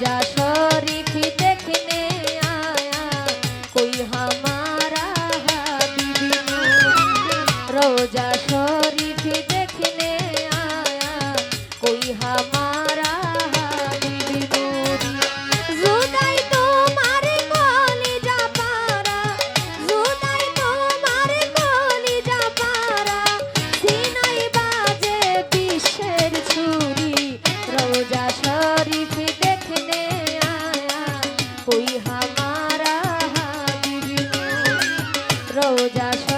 जा সোজা